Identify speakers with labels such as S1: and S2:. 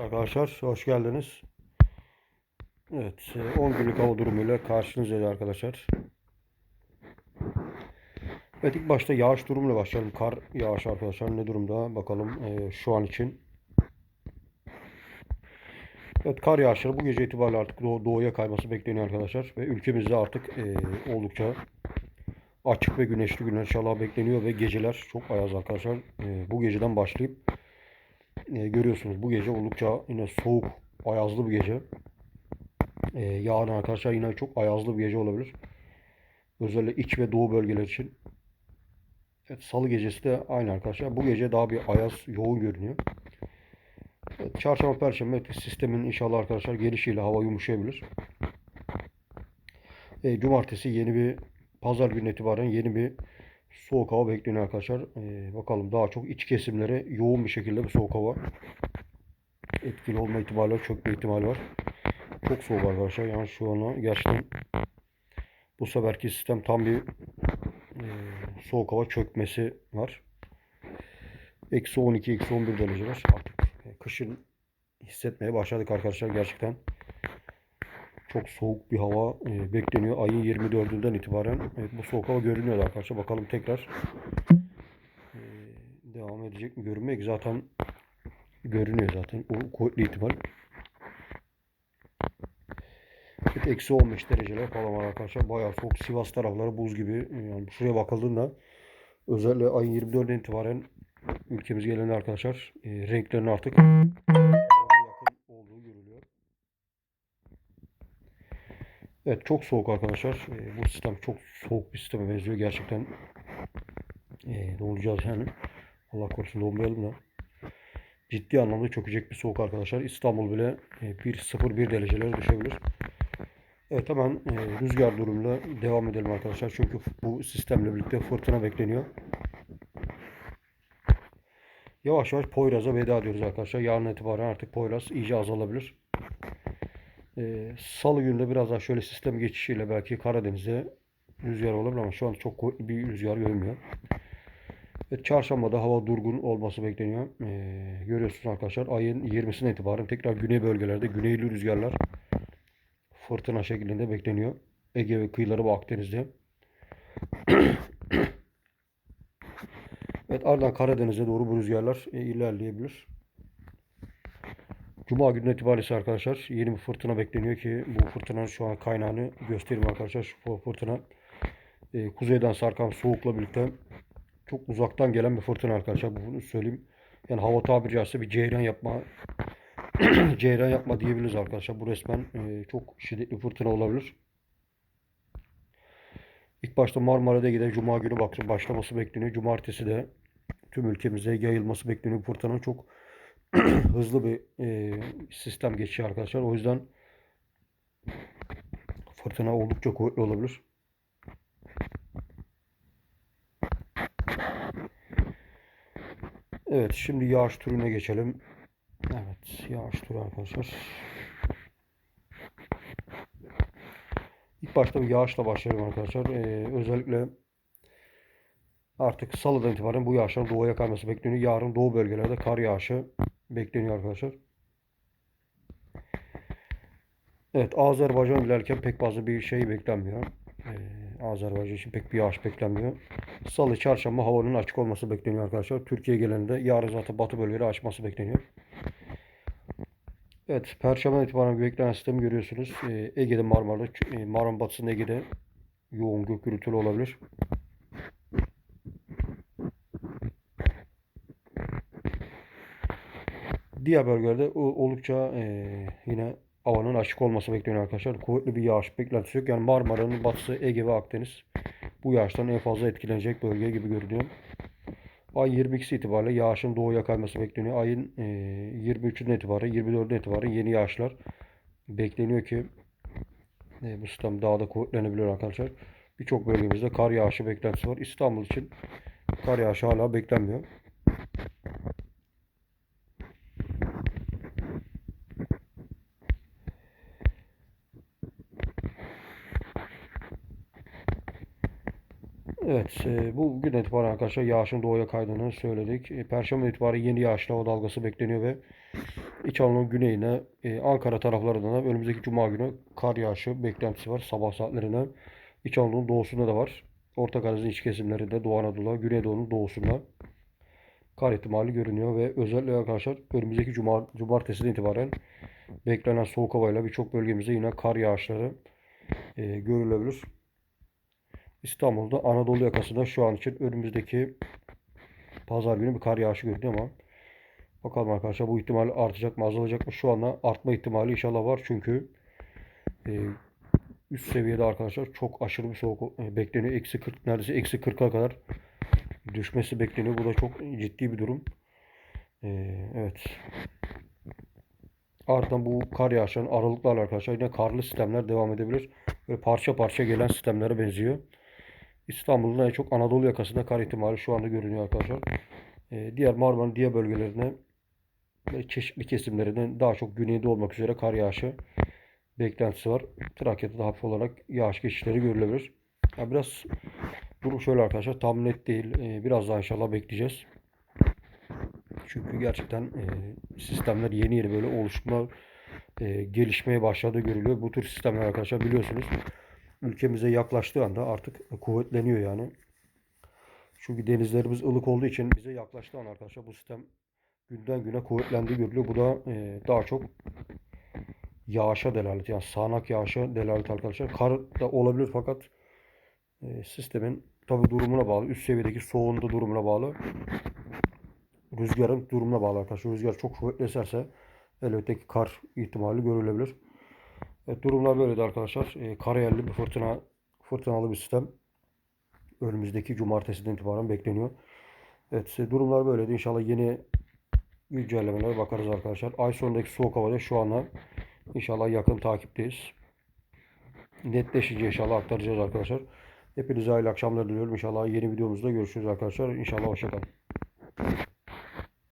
S1: Arkadaşlar hoş geldiniz. Evet, e, 10 günlük hava durumuyla karşınızdayız arkadaşlar. Evet ilk başta yağış durumuyla başlayalım. Kar yağış arkadaşlar ne durumda bakalım e, şu an için. Evet kar yağışları bu gece itibariyle artık doğu, doğuya kayması bekleniyor arkadaşlar. Ve ülkemizde artık e, oldukça açık ve güneşli günler inşallah bekleniyor ve geceler çok ayaz arkadaşlar. E, bu geceden başlayıp e, görüyorsunuz bu gece oldukça yine soğuk, ayazlı bir gece. E, yarın arkadaşlar yine çok ayazlı bir gece olabilir. Özellikle iç ve doğu bölgeler için. Evet, Salı gecesi de aynı arkadaşlar. Bu gece daha bir ayaz yoğun görünüyor. Evet, çarşamba, perşembe sistemin inşallah arkadaşlar gelişiyle hava yumuşayabilir. E, cumartesi yeni bir pazar günü itibaren yeni bir soğuk hava bekleniyor arkadaşlar. E, bakalım daha çok iç kesimlere yoğun bir şekilde bir soğuk hava etkili olma ihtimali var. Çökme ihtimali var. Çok soğuk arkadaşlar. Yani şu an gerçekten bu seferki sistem tam bir e, soğuk hava çökmesi var. Eksi 12, eksi 11 dereceler. Artık e, kışın hissetmeye başladık arkadaşlar gerçekten. Çok soğuk bir hava e, bekleniyor. Ayın 24'ünden itibaren evet, bu soğuk hava görünüyor arkadaşlar. Bakalım tekrar e, devam edecek mi görünmek zaten görünüyor zaten. O kuvvetli ihtimal. Eksi 15 dereceler falan var arkadaşlar. Bayağı soğuk. Sivas tarafları buz gibi. Yani şuraya bakıldığında özellikle ayın 24'ünden itibaren ülkemiz gelen arkadaşlar e, renklerin artık Evet çok soğuk arkadaşlar. E, bu sistem çok soğuk bir sisteme benziyor. Gerçekten e, ne olacağız yani. Allah korusun donmayalım da. Ciddi anlamda çökecek bir soğuk arkadaşlar. İstanbul bile e, 1-0-1 derecelere düşebilir. Evet hemen e, rüzgar durumuyla devam edelim arkadaşlar. Çünkü bu sistemle birlikte fırtına bekleniyor. Yavaş yavaş Poyraz'a veda ediyoruz arkadaşlar. Yarın itibaren artık Poyraz iyice azalabilir. E, Salı günü de biraz daha şöyle sistem geçişiyle belki Karadeniz'de rüzgar olabilir ama şu an çok kuvvetli bir rüzgar görünmüyor. Evet, çarşambada hava durgun olması bekleniyor. E, görüyorsunuz arkadaşlar ayın 20'sine itibaren tekrar güney bölgelerde güneyli rüzgarlar fırtına şeklinde bekleniyor. Ege ve kıyıları ve Akdeniz'de. evet ardından Karadeniz'e doğru bu rüzgarlar e, ilerleyebilir. Cuma günü itibariyle arkadaşlar yeni bir fırtına bekleniyor ki bu fırtınanın şu an kaynağını göstereyim arkadaşlar. Şu fırtına e, kuzeyden sarkan soğukla birlikte çok uzaktan gelen bir fırtına arkadaşlar. Bunu söyleyeyim. Yani hava tabiri caizse bir ceyran yapma ceyran yapma diyebiliriz arkadaşlar. Bu resmen e, çok şiddetli fırtına olabilir. İlk başta Marmara'da giden Cuma günü başlaması bekleniyor. Cumartesi de tüm ülkemize yayılması bekleniyor. Bu fırtınanın çok hızlı bir e, sistem geçiyor arkadaşlar. O yüzden fırtına oldukça kuvvetli olabilir. Evet şimdi yağış türüne geçelim. Evet yağış turu arkadaşlar. İlk başta bir yağışla başlayalım arkadaşlar. Ee, özellikle artık salıdan itibaren bu yağışların doğuya kayması bekleniyor. Yarın doğu bölgelerde kar yağışı bekleniyor arkadaşlar. Evet Azerbaycan ilerlerken pek fazla bir şey beklenmiyor. Ee, Azerbaycan için pek bir yağış beklenmiyor. Salı, çarşamba havanın açık olması bekleniyor arkadaşlar. Türkiye geleninde yarın zaten batı bölgeleri açması bekleniyor. Evet, Perşembe itibaren beklenen sistemi görüyorsunuz. Ee, Ege'de Marmara'da, e, Marmara batısında Ege'de yoğun gök gürültülü olabilir. Diğer bölgelerde oldukça e, yine havanın açık olması bekleniyor arkadaşlar. Kuvvetli bir yağış beklentisi yok. Yani Marmara'nın batısı, Ege ve Akdeniz bu yağıştan en fazla etkilenecek bölge gibi görünüyor. Ay 22'si itibariyle yağışın doğuya kayması bekleniyor. Ayın e, 23'ünden itibaren, 24'ünden itibaren yeni yağışlar bekleniyor ki e, bu sistem daha da kuvvetlenebilir arkadaşlar. Birçok bölgemizde kar yağışı beklentisi var. İstanbul için kar yağışı hala beklenmiyor. Evet, e, bu gün itibaren arkadaşlar yağışın doğuya kaydığını söyledik. E, Perşembe itibariyle yeni yağışlı hava dalgası bekleniyor ve İç Anadolu'nun güneyine, e, Ankara taraflarında da önümüzdeki cuma günü kar yağışı beklentisi var sabah saatlerinde. İç Anadolu'nun doğusunda da var. Orta Karadeniz'in iç kesimlerinde, Doğu Anadolu, Güneydoğu'nun doğusunda kar ihtimali görünüyor ve özellikle arkadaşlar önümüzdeki cuma, cumartesiden itibaren beklenen soğuk havayla birçok bölgemizde yine kar yağışları e, görülebilir. İstanbul'da Anadolu yakasında şu an için önümüzdeki pazar günü bir kar yağışı görünüyor ama bakalım arkadaşlar bu ihtimal artacak mı azalacak mı? Şu anda artma ihtimali inşallah var çünkü e, üst seviyede arkadaşlar çok aşırı bir soğuk e, bekleniyor. Eksi 40 neredeyse eksi 40'a kadar düşmesi bekleniyor. Bu da çok ciddi bir durum. E, evet. Ardından bu kar yağışlarının aralıklarla arkadaşlar yine karlı sistemler devam edebilir. Böyle parça parça gelen sistemlere benziyor. İstanbul'un en çok Anadolu yakasında kar ihtimali şu anda görünüyor arkadaşlar. Ee, diğer Marmara'nın diğer bölgelerine çeşitli kesimlerinden daha çok güneyde olmak üzere kar yağışı beklentisi var. Trakya'da da hafif olarak yağış geçişleri görülebilir. Ya biraz durum şöyle arkadaşlar tam net değil. Ee, biraz daha inşallah bekleyeceğiz. Çünkü gerçekten e, sistemler yeni yeni böyle oluşma e, gelişmeye başladığı görülüyor. Bu tür sistemler arkadaşlar biliyorsunuz ülkemize yaklaştığı anda artık kuvvetleniyor yani. Çünkü denizlerimiz ılık olduğu için bize yaklaştığı an arkadaşlar bu sistem günden güne kuvvetlendiği görülüyor. Bu da e, daha çok yağışa delalet yani sağanak yağışa delalet arkadaşlar. Kar da olabilir fakat e, sistemin tabi durumuna bağlı. Üst seviyedeki soğuğunda durumuna bağlı. Rüzgarın durumuna bağlı arkadaşlar. Rüzgar çok kuvvetli eserse elbette ki kar ihtimali görülebilir. Evet, durumlar böyleydi arkadaşlar. E, karayelli bir fırtına fırtınalı bir sistem. Önümüzdeki cumartesiden itibaren bekleniyor. Evet durumlar böyleydi. İnşallah yeni güncellemelere bakarız arkadaşlar. Ay sonundaki soğuk havada şu anda inşallah yakın takipteyiz. Netleşince inşallah aktaracağız arkadaşlar. Hepinize hayırlı akşamlar diliyorum. İnşallah yeni videomuzda görüşürüz arkadaşlar. İnşallah hoşçakalın.